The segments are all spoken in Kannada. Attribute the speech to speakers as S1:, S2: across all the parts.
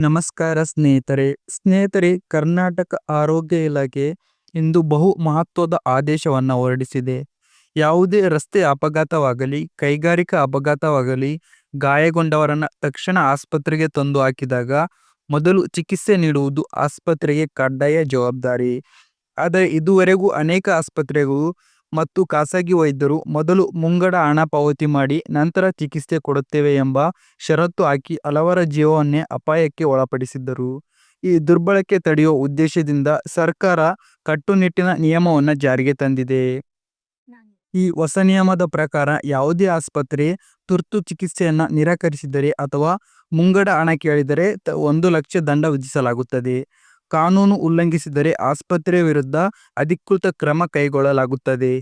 S1: ನಮಸ್ಕಾರ ಸ್ನೇಹಿತರೆ. ಸ್ನೇಹಿತರೆ, ಕರ್ನಾಟಕ ಆರೋಗ್ಯ ಇಲಾಖೆ ಇಂದು ಬಹು ಮಹತ್ವದ ಆದೇಶವನ್ನು ಹೊರಡಿಸಿದೆ. ಯಾವುದೇ ರಸ್ತೆ ಅಪಘಾತವಾಗಲಿ, ಕೈಗಾರಿಕಾ ಅಪಘಾತವಾಗಲಿ, ಗಾಯಗೊಂಡವರನ್ನು ತಕ್ಷಣ ಆಸ್ಪತ್ರೆಗೆ ತಂದು ಹಾಕಿದಾಗ ಮೊದಲು ಚಿಕಿತ್ಸೆ ನೀಡುವುದು ಆಸ್ಪತ್ರೆಗೆ ಕಡ್ಡಾಯ ಜವಾಬ್ದಾರಿ. ಆದರೆ ಇದುವರೆಗೂ ಅನೇಕ ಆಸ್ಪತ್ರೆಗಳು ಮತ್ತು ಖಾಸಗಿ ವೈದ್ಯರು ಮೊದಲು ಮುಂಗಡ ಹಣ ಪಾವತಿ ಮಾಡಿ ನಂತರ ಚಿಕಿತ್ಸೆ ಕೊಡುತ್ತೇವೆ ಎಂಬ ಷರತ್ತು ಹಾಕಿ ಹಲವರ ಜೀವವನ್ನೇ ಅಪಾಯಕ್ಕೆ ಒಳಪಡಿಸಿದ್ದರು. ಈ ದುರ್ಬಳಕೆ ತಡೆಯುವ ಉದ್ದೇಶದಿಂದ ಸರ್ಕಾರ ಕಟ್ಟುನಿಟ್ಟಿನ ನಿಯಮವನ್ನು ಜಾರಿಗೆ ತಂದಿದೆ. ಈ ಹೊಸ ನಿಯಮದ ಪ್ರಕಾರ ಯಾವುದೇ ಆಸ್ಪತ್ರೆ ತುರ್ತು ಚಿಕಿತ್ಸೆಯನ್ನು ನಿರಾಕರಿಸಿದರೆ ಅಥವಾ ಮುಂಗಡ ಹಣ ಕೇಳಿದರೆ ಒಂದು ಲಕ್ಷ ದಂಡ ವಿಧಿಸಲಾಗುತ್ತದೆ. ಕಾನೂನು ಉಲ್ಲಂಘಿಸಿದರೆ ಆಸ್ಪತ್ರೆ ವಿರುದ್ಧ ಅಧಿಕೃತ ಕ್ರಮ ಕೈಗೊಳ್ಳಲಾಗುತ್ತದೆ.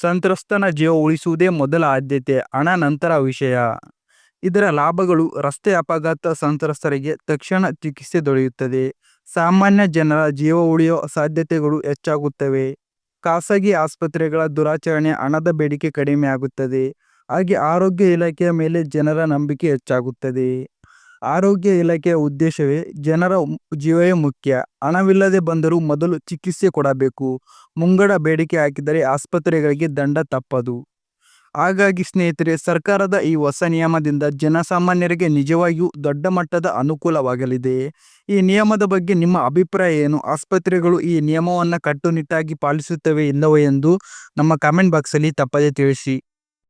S1: ಸಂತ್ರಸ್ತನ ಜೀವ ಉಳಿಸುವುದೇ ಮೊದಲ ಆದ್ಯತೆ, ಹಣ ನಂತರ ವಿಷಯ. ಇದರ ಲಾಭಗಳು ರಸ್ತೆ ಅಪಘಾತ ಸಂತ್ರಸ್ತರಿಗೆ ತಕ್ಷಣ ಚಿಕಿತ್ಸೆ ದೊರೆಯುತ್ತದೆ. ಸಾಮಾನ್ಯ ಜನರ ಜೀವ ಉಳಿಯುವ ಸಾಧ್ಯತೆಗಳು ಹೆಚ್ಚಾಗುತ್ತವೆ. ಖಾಸಗಿ ಆಸ್ಪತ್ರೆಗಳ ದುರಾಚರಣೆ ಹಣದ ಬೇಡಿಕೆ ಕಡಿಮೆಯಾಗುತ್ತದೆ. ಹಾಗೆ ಆರೋಗ್ಯ ಇಲಾಖೆಯ ಮೇಲೆ ಜನರ ನಂಬಿಕೆ ಹೆಚ್ಚಾಗುತ್ತದೆ. ಆರೋಗ್ಯ ಇಲಾಖೆಯ ಉದ್ದೇಶವೇ ಜನರ ಜೀವವೇ ಮುಖ್ಯ. ಹಣವಿಲ್ಲದೆ ಬಂದರೂ ಮೊದಲು ಚಿಕಿತ್ಸೆ ಕೊಡಬೇಕು. ಮುಂಗಡ ಬೇಡಿಕೆ ಹಾಕಿದರೆ ಆಸ್ಪತ್ರೆಗಳಿಗೆ ದಂಡ ತಪ್ಪದು. ಹಾಗಾಗಿ ಸ್ನೇಹಿತರೆ, ಸರ್ಕಾರದ ಈ ಹೊಸ ನಿಯಮದಿಂದ ಜನಸಾಮಾನ್ಯರಿಗೆ ನಿಜವಾಗಿಯೂ ದೊಡ್ಡ ಮಟ್ಟದ ಅನುಕೂಲವಾಗಲಿದೆ. ಈ ನಿಯಮದ ಬಗ್ಗೆ ನಿಮ್ಮ ಅಭಿಪ್ರಾಯ ಏನು? ಆಸ್ಪತ್ರೆಗಳು ಈ ನಿಯಮವನ್ನು ಕಟ್ಟುನಿಟ್ಟಾಗಿ ಪಾಲಿಸುತ್ತವೆ ಇಲ್ಲವೋ ಎಂದು ನಮ್ಮ ಕಾಮೆಂಟ್ ಬಾಕ್ಸಲ್ಲಿ ತಪ್ಪದೇ ತಿಳಿಸಿ.